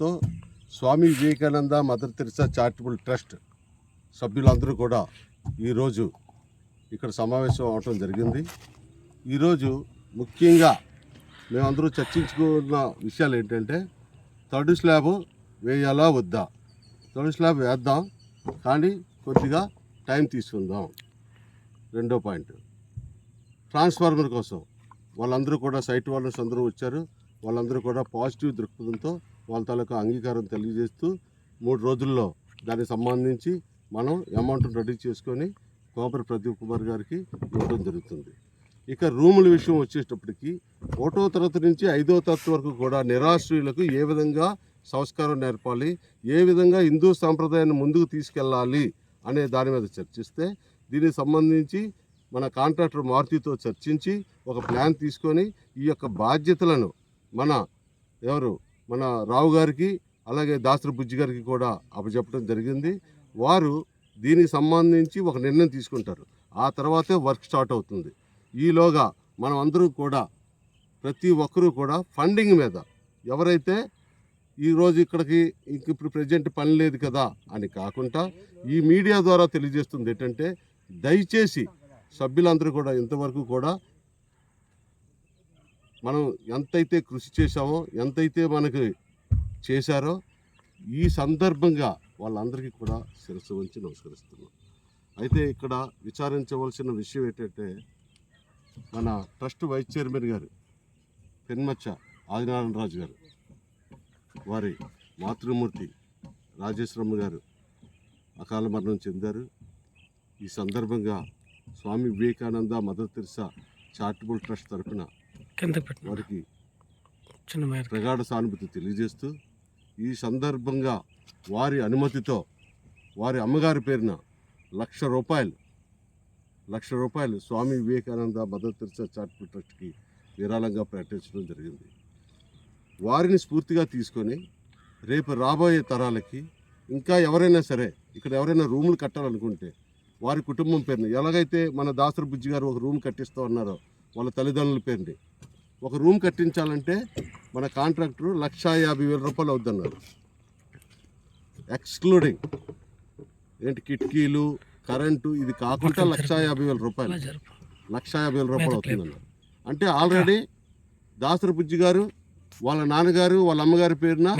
సహకారంతో Swami Vivekananda Mother Teresa charitable trust సభ్యులందరూ కూడా ఈరోజు ఇక్కడ సమావేశం అవటం జరిగింది. ఈరోజు ముఖ్యంగా మేమందరూ చర్చించుకున్న విషయాలు ఏంటంటే థర్డ్ స్లాబ్ వేయాలా వద్దా? థర్డ్ స్లాబ్ వేద్దాం కానీ కొద్దిగా టైం తీసుకుందాం. రెండో పాయింట్. ట్రాన్స్ఫార్మర్ కోసం. వాళ్ళందరూ కూడా సైట్ వాళ్ళస్ అందరూ వచ్చారు వాళ్ళందరూ కూడా పాజిటివ్ దృక్పథంతో వాళ్ళ తాలూకా అంగీకారం తెలియజేస్తూ మూడు రోజుల్లో దానికి సంబంధించి మనం అమౌంట్ రెడీ చేసుకొని కోపరి ప్రదీప్ కుమార్ గారికి ఇవ్వడం జరుగుతుంది. ఇక రూముల విషయం వచ్చేటప్పటికి ఒకటో తరగతి నుంచి ఐదో తరగతి వరకు కూడా నిరాశ్రయులకు ఏ విధంగా సంస్కారం నేర్పాలి ఏ విధంగా హిందూ సాంప్రదాయాన్ని ముందుకు తీసుకెళ్ళాలి అనే దాని మీద చర్చిస్తే దీనికి సంబంధించి మన కాంట్రాక్టర్ మారుతితో చర్చించి ఒక ప్లాన్ తీసుకొని ఈ యొక్క బాధ్యతలను మన ఎవరు మన రావు గారికి అలాగే దాసరి బుజ్జి గారికి కూడా అప్పచెప్పడం జరిగింది. వారు దీనికి సంబంధించి ఒక నిర్ణయం తీసుకుంటారు. ఆ తర్వాతే వర్క్ స్టార్ట్ అవుతుంది. ఈలోగా మనం అందరూ కూడా ప్రతి ఒక్కరూ కూడా ఫండింగ్ మీద ఎవరైతే ఈరోజు ఇక్కడికి ఇంక ఇప్పుడు ప్రజెంట్ పని లేదు కదా అని కాకుండా ఈ మీడియా ద్వారా తెలియజేస్తుంది ఏంటంటే దయచేసి సభ్యులందరూ కూడా ఇంతవరకు కూడా మనం ఎంతైతే కృషి చేశామో ఎంతైతే మనకి చేశారో ఈ సందర్భంగా వాళ్ళందరికీ కూడా శిరస్సు వంచి నమస్కరిస్తున్నాం. అయితే ఇక్కడ విచారించవలసిన విషయం ఏంటంటే మన ట్రస్ట్ వైస్ చైర్మన్ గారు పెన్మచ్చ ఆదినారాయణరాజు గారు వారి మాతృమూర్తి రాజేశ్వరమ్మ గారు అకాల మరణం చెందారు. ఈ సందర్భంగా Swami Vivekananda Mother Teresa charitable trust తరపున కింద వారికి చిన్న ప్రగాఢ సానుభూతి తెలియజేస్తూ ఈ సందర్భంగా వారి అనుమతితో వారి అమ్మగారి పేరున లక్ష రూపాయలు లక్ష రూపాయలు Swami Vivekananda Mother Teresa charitable ట్రస్ట్కి విరాళంగా ప్రకటించడం జరిగింది. వారిని స్ఫూర్తిగా తీసుకొని రేపు రాబోయే తరాలకి ఇంకా ఎవరైనా సరే ఇక్కడ ఎవరైనా రూములు కట్టాలనుకుంటే వారి కుటుంబం పేరుని ఎలాగైతే మన దాసరి బుజ్జి గారు ఒక రూమ్ కట్టిస్తూ ఉన్నారో వాళ్ళ తల్లిదండ్రుల పేరుని ఒక రూమ్ కట్టించాలంటే మన కాంట్రాక్టర్ లక్షా యాభై వేల రూపాయలు అవుద్దన్నారు. ఎక్స్క్లూడింగ్ ఏంటి కిటికీలు కరెంటు ఇది కాకుండా లక్షా యాభై వేల రూపాయలు. లక్ష యాభై వేల రూపాయలు అవుతుందన్నారు. అంటే ఆల్రెడీ దాసరి బుజ్జి గారు వాళ్ళ నాన్నగారు వాళ్ళ అమ్మగారి పేరున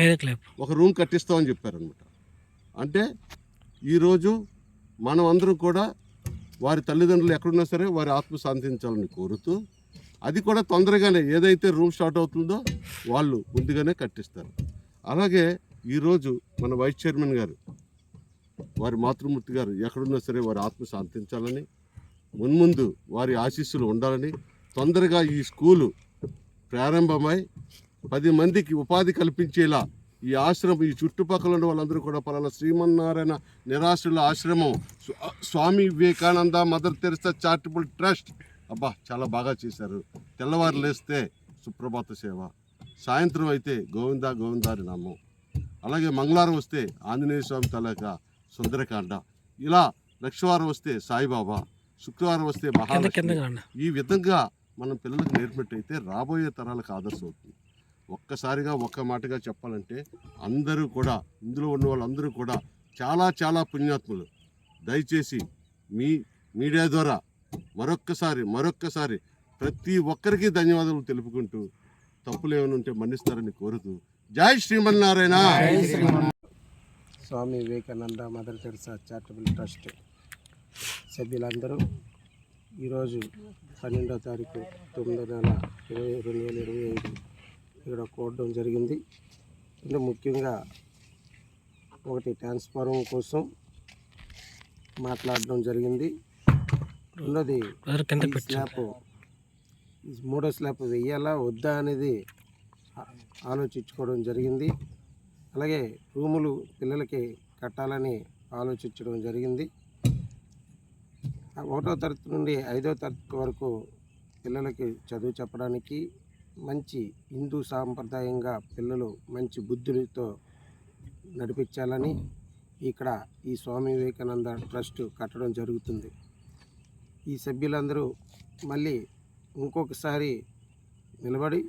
ఒక రూమ్ కట్టిస్తామని చెప్పారనమాట అంటే ఈరోజు మనం అందరం కూడా వారి తల్లిదండ్రులు ఎక్కడున్నా సరే వారి ఆత్మ శాంతించాలని కోరుతూ అది కూడా తొందరగానే ఏదైతే రూమ్ స్టార్ట్ అవుతుందో వాళ్ళు ముందుగానే కట్టిస్తారు. అలాగే ఈరోజు మన వైస్ చైర్మన్ గారు వారి మాతృమూర్తి గారు ఎక్కడున్నా సరే వారి ఆత్మ శాంతించాలని మున్ముందు వారి ఆశీస్సులు ఉండాలని తొందరగా ఈ స్కూలు ప్రారంభమై పది మందికి ఉపాధి కల్పించేలా ఈ ఆశ్రమం ఈ చుట్టుపక్కల ఉన్న వాళ్ళందరూ కూడా పలానా శ్రీమన్నారాయణ నిరాశ్రుల ఆశ్రమం Swami Vivekananda Mother Teresa charitable trust అబ్బా చాలా బాగా చేశారు. తెల్లవారు లేస్తే సుప్రభాత సేవ. సాయంత్రం అయితే గోవింద గోవిందారి నామం. అలాగే మంగళవారం వస్తే ఆంజనేయ స్వామి తలక సుందరకాండ. ఇలా లక్షవారం వస్తే సాయిబాబా శుక్రవారం వస్తే మహాలక్ష్మి. ఈ విధంగా మనం పిల్లలకు నేర్పినట్టయితే రాబోయే తరాలకు ఆదర్శం అవుతుంది. ఒక్కసారిగా ఒక్క మాటగా చెప్పాలంటే అందరూ కూడా ఇందులో ఉన్న వాళ్ళందరూ కూడా చాలా చాలా పుణ్యాత్ములు. దయచేసి మీ మీడియా ద్వారా మరొక్కసారి మరొక్కసారి ప్రతి ఒక్కరికి ధన్యవాదాలు తెలుపుకుంటూ తప్పులు ఏమైనా ఉంటే మన్నిస్తారని కోరుతూ జై Srimannarayana. Swami Vivekananda Mother Teresa charitable trust సభ్యులందరూ ఈరోజు పన్నెండవ తారీఖు తొమ్మిదో నెల ఇరవై రెండు వేల ఇరవై ఐదు ఇక్కడ కూడడం జరిగింది. అంటే ముఖ్యంగా ఒకటి ట్రాన్స్ఫార్మర్ కోసం మాట్లాడడం జరిగింది. రెండోది పెట్టు స్లాబ్. మూడో స్లాబ్ వెయ్యాలా వద్దా అనేది ఆలోచించుకోవడం జరిగింది. అలాగే రూములు పిల్లలకి కట్టాలని ఆలోచించడం జరిగింది. ఒకటో తరగతి నుండి ఐదో తరగతి వరకు పిల్లలకి చదువు చెప్పడానికి మంచి హిందూ సాంప్రదాయంగా పిల్లలు మంచి బుద్ధులతో నడిపించాలని ఇక్కడ ఈ స్వామి వివేకానంద ట్రస్ట్ కట్టడం జరుగుతుంది. ఈ సభ్యులందరూ మళ్ళీ ఇంకొకసారి నిలబడి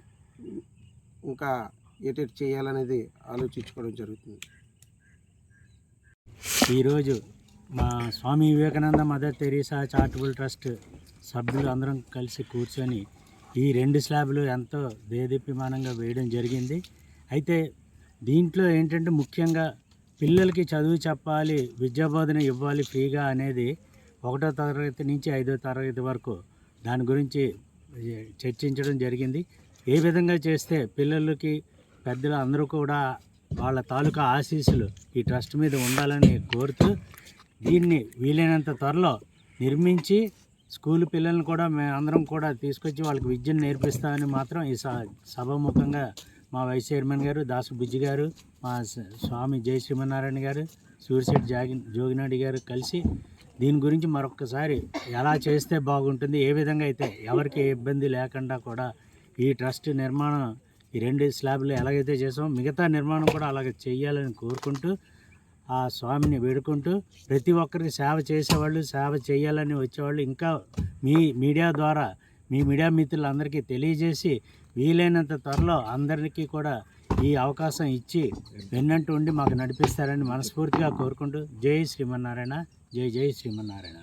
ఇంకా ఏటేటి చేయాలనేది ఆలోచించుకోవడం జరుగుతుంది. ఈరోజు మా Swami Vivekananda Mother Teresa charitable trust సభ్యులు అందరం కలిసి కూర్చొని ఈ రెండు స్లాబ్లు ఎంతో దేదీప్యమానంగా వేయడం జరిగింది. అయితే దీంట్లో ఏంటంటే ముఖ్యంగా పిల్లలకి చదువు చెప్పాలి విద్యాబోధన ఇవ్వాలి ఫ్రీగా అనేది ఒకటో తరగతి నుంచి ఐదో తరగతి వరకు దాని గురించి చర్చించడం జరిగింది. ఏ విధంగా చేస్తే పిల్లలకి పెద్దలు అందరూ కూడా వాళ్ళ తాలూకా ఆశీస్సులు ఈ ట్రస్ట్ మీద ఉండాలని కోరుతూ దీన్ని వీలైనంత త్వరలో నిర్మించి స్కూల్ పిల్లల్ని కూడా మేము అందరం కూడా తీసుకొచ్చి వాళ్ళకి విద్యను నేర్పిస్తామని మాత్రం ఈ స సభాముఖంగా మా వైస్ చైర్మన్ గారు దాసు బుజ్జి గారు మా స్వామి జయ శ్రీమన్నారాయణ గారు సూర్యశెట్టి జాగి జోగినాడి గారు కలిసి దీని గురించి మరొకసారి ఎలా చేస్తే బాగుంటుంది ఏ విధంగా అయితే ఎవరికి ఏ ఇబ్బంది లేకుండా కూడా ఈ ట్రస్ట్ నిర్మాణం ఈ రెండు స్లాబ్లు ఎలాగైతే చేసామో మిగతా నిర్మాణం కూడా అలాగే చేయాలని కోరుకుంటూ ఆ స్వామిని వేడుకుంటూ ప్రతి ఒక్కరికి సేవ చేసేవాళ్ళు సేవ చేయాలని వచ్చేవాళ్ళు ఇంకా మీ మీడియా ద్వారా మీ మీడియా మిత్రులందరికీ తెలియజేసి వీలైనంత త్వరలో అందరికీ కూడా ఈ అవకాశం ఇచ్చి వెన్నంటూ ఉండి మాకు నడిపిస్తారని మనస్ఫూర్తిగా కోరుకుంటూ జై శ్రీమన్నారాయణ. జై జై శ్రీమన్నారాయణ